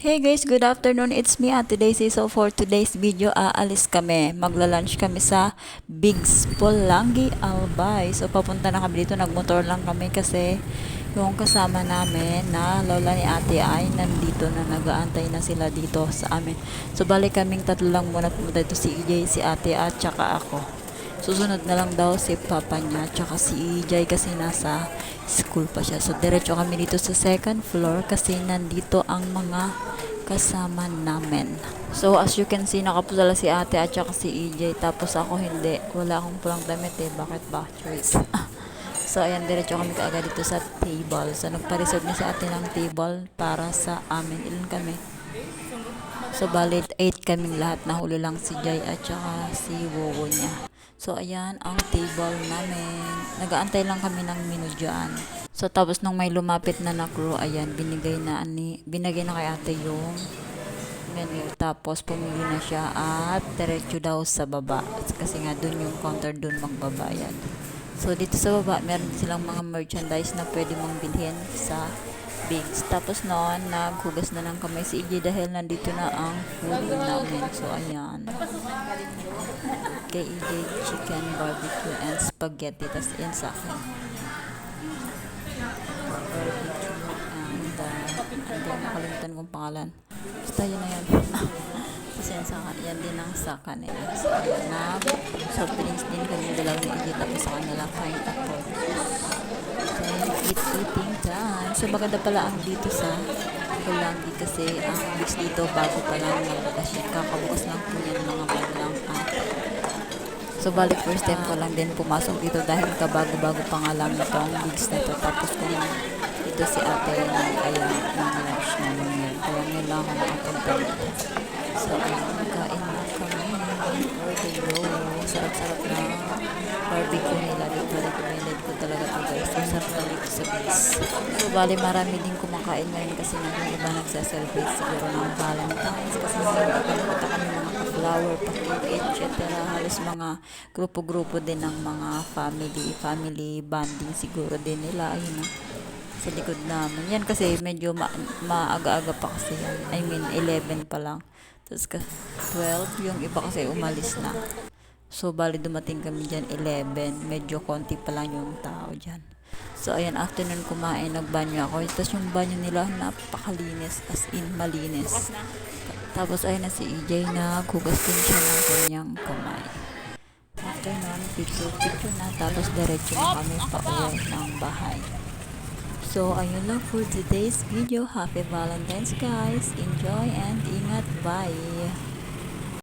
Hey guys, good afternoon. It's me at today's is so for today's video aalis kami. Magla-lunch kami sa Big's Polangi Albay. So papunta na kami dito. Nagmotor lang kami kasi yung kasama namin na lola ni ate ay nandito na nagaantay na sila dito sa amin. So balik kaming tatlo lang muna pumunta dito si EJ, si ate at tsaka ako. Susunod na lang daw si papa niya tsaka si EJ kasi nasa school pa siya. So diretso kami dito sa second floor kasi nandito ang mga kasama namin. So as you can see, nakapusala si ate at saka si EJ tapos ako hindi. Wala akong pulang damit eh. Bakit ba? Choice. so ayan, diretso kami kaagad dito sa table. So nagpa-reserve na si ate ng table para sa amin. Ilan kami? So, balit 8 kaming lahat. Nahuli lang si Jai at saka si Wowo niya. So, ayan ang table namin. Nagaantay lang kami ng menu dyan. So, tapos nung may lumapit na na crew, ayan, binigay na, ani, binigay na kay ate yung menu. Tapos, pumili na siya at diretso daw sa baba. Kasi nga, dun yung counter dun magbabayad. So, dito sa baba, meron silang mga merchandise na pwede mong bilhin sa Bigs. Tapos noon, naghugas na ng kamay si EJ dahil nandito na ang food namin. So, ayan. Kay EJ, chicken, barbecue, and spaghetti. Tapos yan sa akin. Barbecue and, uh, and then, nakalimutan kong pangalan. Basta yun na yan. Tapos yan sa. Yan din ang sa kanila. So, na. Soft drinks din kami dalawa ni EJ. Tapos sa kanila, kain ako. So, eat eating time. So, maganda pala ang dito sa Kulangi kasi ang weeks dito bago pa lang magbukas yun. Kakabukas lang po yan mga ate. So, balik first time ko lang din pumasok dito dahil kabago-bago pa nga lang itong weeks na to. Tapos kung dito si ate na kaya ng lunch na ngayon. Kaya ngayon lang ako nakapunta. So, kain na kami. The go. Sarap-sarap na barbecue nila dito. Recommended ko talaga ito guys. So, sarap na dito sa base. So, bali marami din kumakain ngayon kasi nga yung iba nagsa-celebrate siguro ng Valentine's kasi ngayon iba kami mga flower, pakit, etc. Halos mga grupo-grupo din ng mga family, family bonding siguro din nila. Ayun na sa likod namin. Yan kasi medyo ma- maaga-aga pa kasi yan. I mean, 11 pa lang. Tapos ka 12, yung iba kasi umalis na. So, bali dumating kami dyan 11. Medyo konti pa lang yung tao dyan. So, ayan, afternoon kumain, nagbanyo ako. Tapos yung banyo nila, napakalinis. As in, malinis. Tapos, ayun na si EJ, naghugas din siya ng kanyang kamay. After nun, picture-picture na. Tapos, diretso na kami pa uwi ng bahay. So, ayun lang for today's video. Happy Valentine's, guys. Enjoy and ingat. Bye.